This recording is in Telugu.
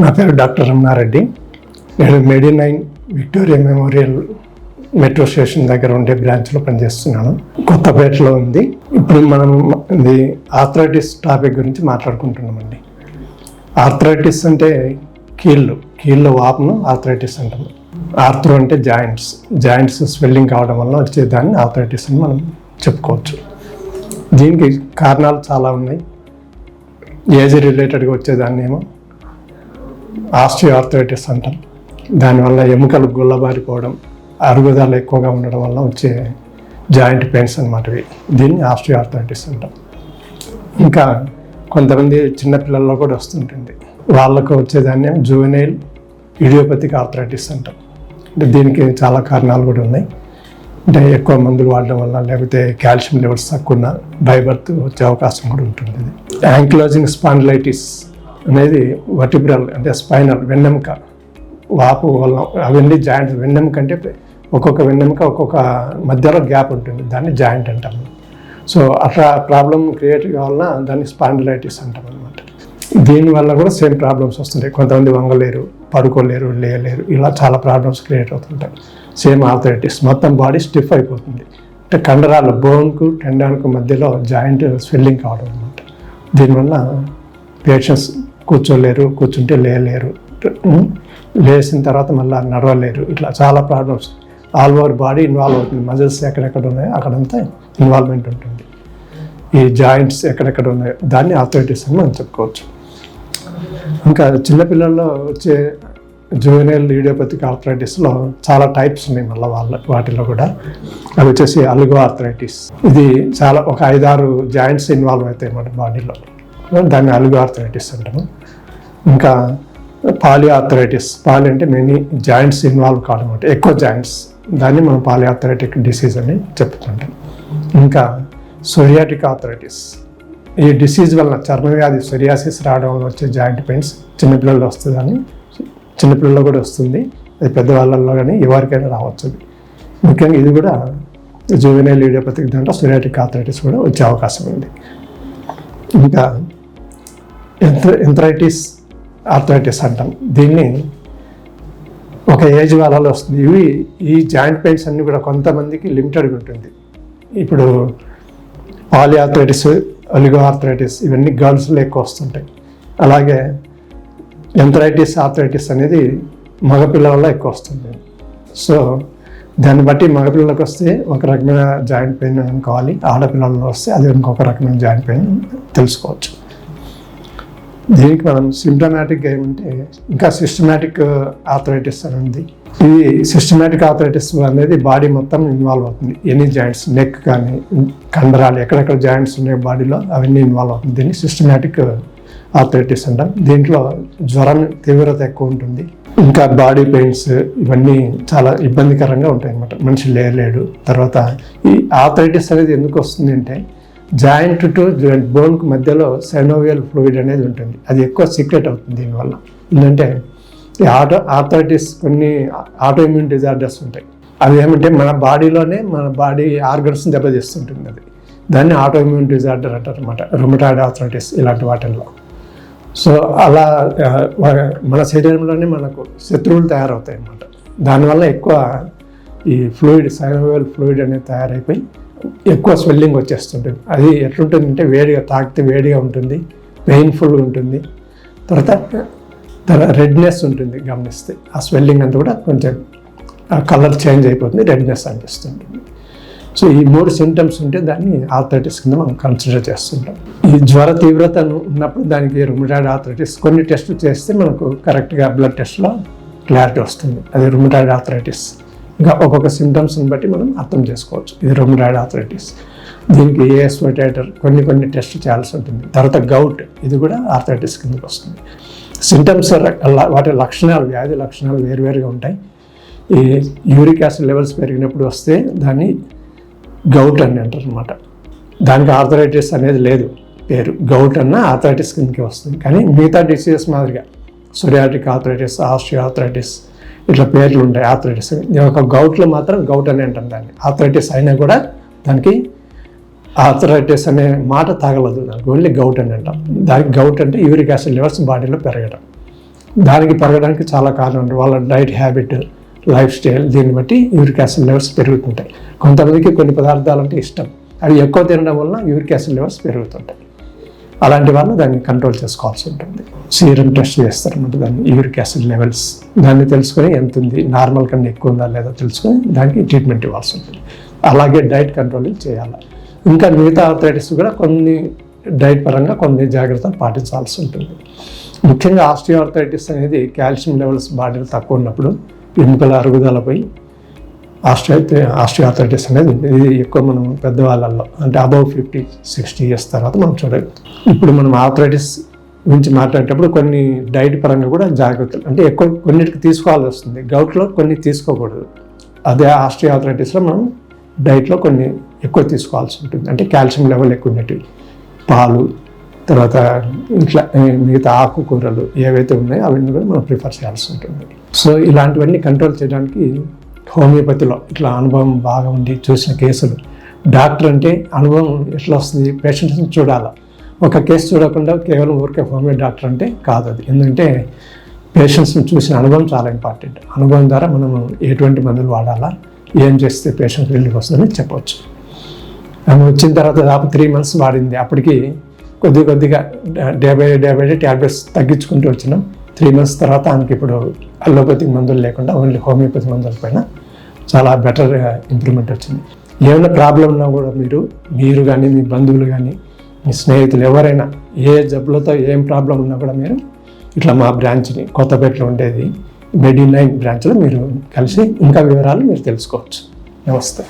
నా పేరు డాక్టర్ రమణారెడ్డి. నేను మెడి nine Victoria Memorial metro station దగ్గర ఉండే బ్రాంచ్లో పనిచేస్తున్నాను. కొత్తపేటలో ఉంది. ఇప్పుడు మనం ఇది ఆర్థరైటిస్ టాపిక్ గురించి మాట్లాడుకుంటున్నామండి. ఆర్థరైటిస్ అంటే కీళ్ళు కీళ్ళ వాపును ఆర్థరైటిస్ అంటాము ఆర్థ్రో అంటే జాయింట్స్. జాయింట్స్ స్వెల్లింగ్ కావడం వల్ల వచ్చేదాన్ని ఆర్థరైటిస్ అని మనం చెప్పుకోవచ్చు. దీనికి కారణాలు చాలా ఉన్నాయి. ఏజ్ రిలేటెడ్గా వచ్చేదాన్ని ఏమో ఆస్టియో ఆర్థరైటిస్ అంటాం. దానివల్ల ఎముకలు గుల్లబారిపోవడం అరుగుదల ఎక్కువగా ఉండడం వల్ల వచ్చే జాయింట్ పెయిన్స్ అనమాట ఇవి. దీన్ని ఆస్టియో ఆర్థరైటిస్ అంటాం. ఇంకా కొంతమంది చిన్నపిల్లల్లో కూడా వస్తుంటుంది. వాళ్ళకు వచ్చేదాన్ని జూవెనైల్ ఇడియోపతిక్ ఆర్థరైటిస్ అంటాం. అంటే దీనికి చాలా కారణాలు కూడా ఉన్నాయి. అంటే ఎక్కువ మందులు వాడడం వల్ల లేకపోతే కాల్షియం లెవెల్స్ తక్కువ ఉన్న వచ్చే అవకాశం కూడా ఉంటుంది. ఇది. యాంక్లోజింగ్ స్పాండిలైటిస్ అనేది వర్టిబ్రల్ అంటే స్పైనల్ వెన్నెముక. వాపు వల్ల అవన్నీ జాయింట్ వెన్నెముక అంటే ఒక్కొక్క వెన్నెముక ఒక్కొక్క మధ్యలో గ్యాప్ ఉంటుంది. దాన్ని జాయింట్ అంటాము. సో అట్లా ప్రాబ్లం క్రియేట్ వలన దాన్ని స్పాండిలైటిస్ అంటాం అనమాట దీనివల్ల కూడా సేమ్ ప్రాబ్లమ్స్ వస్తుంటాయి. కొంతమంది వంగలేరు పడుకోలేరు లేయలేరు ఇలా చాలా ప్రాబ్లమ్స్ క్రియేట్ అవుతుంటాయి. సేమ్ ఆర్థరైటిస్ మొత్తం బాడీ స్టిఫ్ అయిపోతుంది. అంటే కండరాలు బోన్కు టెండాన్కు మధ్యలో జాయింట్ స్వెల్లింగ్ కావడం అనమాట దీనివల్ల పేషెంట్స్ కూర్చోలేరు కూర్చుంటే లేయలేరు లేచిన తర్వాత మళ్ళీ నడవలేరు. ఇట్లా చాలా problems all over body involve అవుతుంది. మజిల్స్ ఎక్కడెక్కడ ఉన్నాయో అక్కడంతా ఇన్వాల్వ్మెంట్ ఉంటుంది. ఈ జాయింట్స్ ఎక్కడెక్కడ ఉన్నాయో దాన్ని ఆర్థరైటిస్ అని మనం చెప్పుకోవచ్చు. ఇంకా చిన్నపిల్లల్లో వచ్చే జూనియల్ లీడియోపతిక్ ఆర్థరైటిస్లో చాలా టైప్స్ ఉన్నాయి మళ్ళీ వాళ్ళ వాటిలో కూడా. అవి వచ్చేసి అలుగో ఆర్థరైటిస్ ఇది చాలా ఒక ఐదారు జాయింట్స్ ఇన్వాల్వ్ అవుతాయి మన బాడీలో దాన్ని అలుగు ఆర్థరైటిస్ అంటాము. ఇంకా పాలి ఆర్థరైటిస్ పాలి అంటే మెనీ జాయింట్స్ ఇన్వాల్వ్ కావడం అంటే ఎక్కువ జాయింట్స్. దాన్ని మనం పాలి ఆర్థరైటిక్ డిసీజ్ అని చెప్పుకుంటాం. ఇంకా సొరియాటిక్ ఆర్థరైటిస్. ఈ డిసీజ్ వల్ల చర్మవ్యాధి సొరియాసిస్ రావడం వల్ల వచ్చే జాయింట్ పెయిన్స్ చిన్నపిల్లల్లో వస్తుందని చిన్నపిల్లల్లో కూడా వస్తుంది. అది పెద్దవాళ్ళల్లో కానీ ఎవరికైనా రావచ్చు. ముఖ్యంగా ఇది కూడా జూవెనైల్ ఇడియోపతిక్ దాంట్లో సొరియాటిక్ ఆర్థరైటిస్ కూడా వచ్చే అవకాశం ఉంది. ఇంకా ఎంథరైటిస్ ఆర్థరైటిస్ అంటాం. దీన్ని ఒక ఏజ్ వాళ్ళలో వస్తుంది. ఇవి ఈ జాయింట్ పెయిన్స్ అన్నీ కూడా కొంతమందికి లిమిటెడ్గా ఉంటుంది. ఇప్పుడు పాలి ఆర్థరైటిస్ ఒలిగో ఆర్థరైటిస్ ఇవన్నీ గర్ల్స్లో ఎక్కువ వస్తుంటాయి. అలాగే ఎంథరైటిస్ ఆర్థరైటిస్ అనేది మగపిల్లలలో ఎక్కువ వస్తుంది. సో దాన్ని బట్టి మగపిల్లలకు వస్తే ఒక రకమైన జాయింట్ పెయిన్ అనుకోవాలి ఆడపిల్లల్లో వస్తే అది ఇంకొక రకమైన జాయింట్ పెయిన్ తెలుసుకోవచ్చు. దీనికి మనం సిమ్టమాటిక్గా ఏమంటే ఇంకా సిస్టమాటిక్ ఆథరైటిస్ అని ఉంది. ఇది సిస్టమాటిక్ ఆథరైటిస్ అనేది బాడీ మొత్తం ఇన్వాల్వ్ అవుతుంది. ఎనీ జాయింట్స్ నెక్ కానీ కండరాలు ఎక్కడెక్కడ జాయింట్స్ ఉన్నాయి బాడీలో అవన్నీ ఇన్వాల్వ్ అవుతుంది. దీన్ని సిస్టమాటిక్ ఆథరైటిస్ అంటాం. దీంట్లో జ్వరం తీవ్రత ఎక్కువ ఉంటుంది. ఇంకా బాడీ పెయిన్స్ ఇవన్నీ చాలా ఇబ్బందికరంగా ఉంటాయి అన్నమాట మనిషి లేలేడు. తర్వాత ఈ ఆథరైటిస్ అనేది ఎందుకు వస్తుంది అంటే జాయింట్ టు జాయింట్ బోన్కు మధ్యలో సైనోవియల్ ఫ్లూయిడ్ అనేది ఉంటుంది. అది ఎక్కువ సీక్రెట్ అవుతుంది దీనివల్ల. ఎందుకంటే ఈ ఆటో ఆర్థరైటిస్ కొన్ని ఆటో ఇమ్యూన్ డిజార్డర్స్ ఉంటాయి. అవి ఏమంటే మన బాడీలోనే మన బాడీ ఆర్గన్స్ దెబ్బతీస్తుంటుంది అది. దాన్ని ఆటో ఇమ్యూన్ డిజార్డర్ అంటారు అనమాట రొమటాయిడ్ ఆర్థరైటిస్ ఇలాంటి వాటిల్లో. సో అలా మన శరీరంలోనే మనకు శత్రువులు తయారవుతాయి అన్నమాట దానివల్ల ఎక్కువ ఈ ఫ్లూయిడ్ సైనోవల్ ఫ్లూయిడ్ అనేది తయారైపోయి ఎక్కువ స్వెల్లింగ్ వచ్చేస్తుంటుంది. అది ఎట్లుంటుందంటే వేడిగా తాకితే వేడిగా ఉంటుంది పెయిన్ఫుల్ ఉంటుంది. తర్వాత తర్వాత రెడ్నెస్ ఉంటుంది గమనిస్తే. ఆ స్వెల్లింగ్ అంతా కూడా కొంచెం కలర్ చేంజ్ అయిపోతుంది రెడ్నెస్ అనిపిస్తుంటుంది. సో ఈ మూడు సింటమ్స్ ఉంటే దాన్ని ఆర్థరైటిస్ కింద మనం కన్సిడర్ చేస్తుంటాం. ఈ జ్వర తీవ్రత ఉన్నప్పుడు దానికి రుమటాయిడ్ ఆర్థరైటిస్ కొన్ని టెస్టులు చేస్తే మనకు కరెక్ట్గా బ్లడ్ టెస్ట్లో క్లారిటీ వస్తుంది. అది రుమటాయిడ్ ఆర్థరైటిస్ ఇంకా ఒక్కొక్క సిమ్టమ్స్ని బట్టి మనం అర్థం చేసుకోవచ్చు. ఇది రుమటాయిడ్ ఆర్థరైటిస్ దీనికి ఏఎస్వటేటర్ కొన్ని కొన్ని టెస్ట్ చేయాల్సి ఉంటుంది. తర్వాత గౌట్ ఇది కూడా ఆర్థరైటిస్ కిందకి వస్తుంది. సింటమ్స్ వాటి లక్షణాలు వ్యాధి లక్షణాలు వేరువేరుగా ఉంటాయి. ఈ యూరిక్ యాసిడ్ లెవెల్స్ పెరిగినప్పుడు వస్తే దాన్ని గౌట్ అని అంటారు అనమాట దానికి ఆర్థరైటిస్ అనేది లేదు పేరు. గౌట్ అన్న ఆర్థరైటిస్ కిందకి వస్తుంది. కానీ మిగతా డిసీజెస్ మాదిరిగా. సొరియాటిక్ ఆర్థరైటిస్ ఆస్ట్రియో ఆర్థరైటిస్ ఇట్లా పేర్లు ఉంటాయి ఆర్థరైటిస్ ఒక గౌట్లో మాత్రం గౌట్ అని అంటాం దాన్ని. ఆథరైటిస్ అయినా కూడా దానికి ఆథరైటిస్ అనే మాట తాగలదు దానికి. ఓన్లీ గౌట్ అని అంటాం. దానికి గౌట్ అంటే యూరిక్ యాసిడ్ లెవెల్స్ బాడీలో పెరగడం దానికి పెరగడానికి చాలా కారణం ఉంది వాళ్ళ డైట్ హ్యాబిట్ లైఫ్ స్టైల్ దీన్ని బట్టి యూరిక్ యాసిడ్ లెవెల్స్ పెరుగుతుంటాయి. కొంతమందికి కొన్ని పదార్థాలు అంటే ఇష్టం. అవి ఎక్కువ తినడం వలన యూరిక్ యాసిడ్ లెవెల్స్ పెరుగుతుంటాయి. అలాంటి వాళ్ళు దాన్ని కంట్రోల్ చేసుకోవాల్సి ఉంటుంది. సీరం టెస్ట్ చేస్తారన్నమాట దాన్ని. యూరిక్ యాసిడ్ లెవెల్స్ దాన్ని తెలుసుకొని ఎంత ఉంది నార్మల్ కన్నా ఎక్కువ ఉందా లేదా తెలుసుకొని దానికి ట్రీట్మెంట్ ఇవ్వాల్సి ఉంటుంది. అలాగే డైట్ కంట్రోలింగ్ చేయాలి. ఇంకా మిగతా ఆర్థరైటిస్ కూడా కొన్ని డైట్ పరంగా కొన్ని జాగ్రత్తలు పాటించాల్సి ఉంటుంది. ముఖ్యంగా ఆస్టియోఆర్థరైటిస్ అనేది కాల్షియం లెవెల్స్ బాడీలో తక్కువ ఉన్నప్పుడు ఎముకల అరుగుదలపై ఆస్ట్రియా ఆస్ట్రియాథరైటిస్ అనేది ఇది ఎక్కువ మనం పెద్దవాళ్ళల్లో అంటే అబౌవ్ ఫిఫ్టీ సిక్స్టీ ఇయర్స్ తర్వాత మనం చూడగలుగుతాం. ఇప్పుడు మనం ఆథరైటిస్ గురించి మాట్లాడేటప్పుడు కొన్ని డైట్ పరంగా కూడా జాగ్రత్తలు అంటే ఎక్కువ కొన్నిటికి తీసుకోవాల్సి వస్తుంది. గౌట్లో కొన్ని తీసుకోకూడదు. అదే ఆస్ట్రియాథరైటిస్లో మనం డైట్లో కొన్ని ఎక్కువ తీసుకోవాల్సి ఉంటుంది. అంటే కాల్షియం లెవెల్ ఎక్కువ ఉన్నట్టు పాలు తర్వాత ఇట్లా మిగతా ఆకుకూరలు ఏవైతే ఉన్నాయో అవన్నీ కూడా మనం ప్రిఫర్ చేయాల్సి ఉంటుంది. సో ఇలాంటివన్నీ కంట్రోల్ చేయడానికి హోమియోపతిలో ఇట్లా అనుభవం బాగా ఉండి చూసిన కేసులు. డాక్టర్ అంటే అనుభవం ఎట్లా వస్తుంది? పేషెంట్స్ని చూడాలి? ఒక కేసు చూడకుండా కేవలం ఊరికే హోమియో డాక్టర్ అంటే కాదు అది. ఎందుకంటే పేషెంట్స్ని చూసిన అనుభవం చాలా ఇంపార్టెంట్. అనుభవం ద్వారా మనం ఎటువంటి మందులు వాడాలా? ఏం చేస్తే పేషెంట్ రిలీఫ్ వస్తుందని చెప్పవచ్చు ఆమె వచ్చిన తర్వాత దాదాపు త్రీ మంత్స్ వాడింది. అప్పటికి కొద్ది కొద్దిగా day by day by day tablets తగ్గించుకుంటూ వచ్చినాం. త్రీ మంత్స్ తర్వాత ఆమెకి ఇప్పుడు అల్లోపతిక్ మందులు లేకుండా ఓన్లీ హోమియోపతి మందుల పైన చాలా బెటర్ ఇంప్రూవ్మెంట్ uh, వచ్చింది. ఏమైనా ప్రాబ్లం ఉన్నా కూడా మీరు మీరు కానీ మీ బంధువులు కానీ మీ స్నేహితులు ఎవరైనా ఏ జబ్బులతో ఏం ప్రాబ్లం ఉన్నా కూడా మీరు ఇట్లా మా బ్రాంచ్ని కొత్తపేటలో ఉండేది మెడి నైన్ బ్రాంచ్లో మీరు కలిసి ఇంకా వివరాలు మీరు తెలుసుకోవచ్చు. నమస్తే.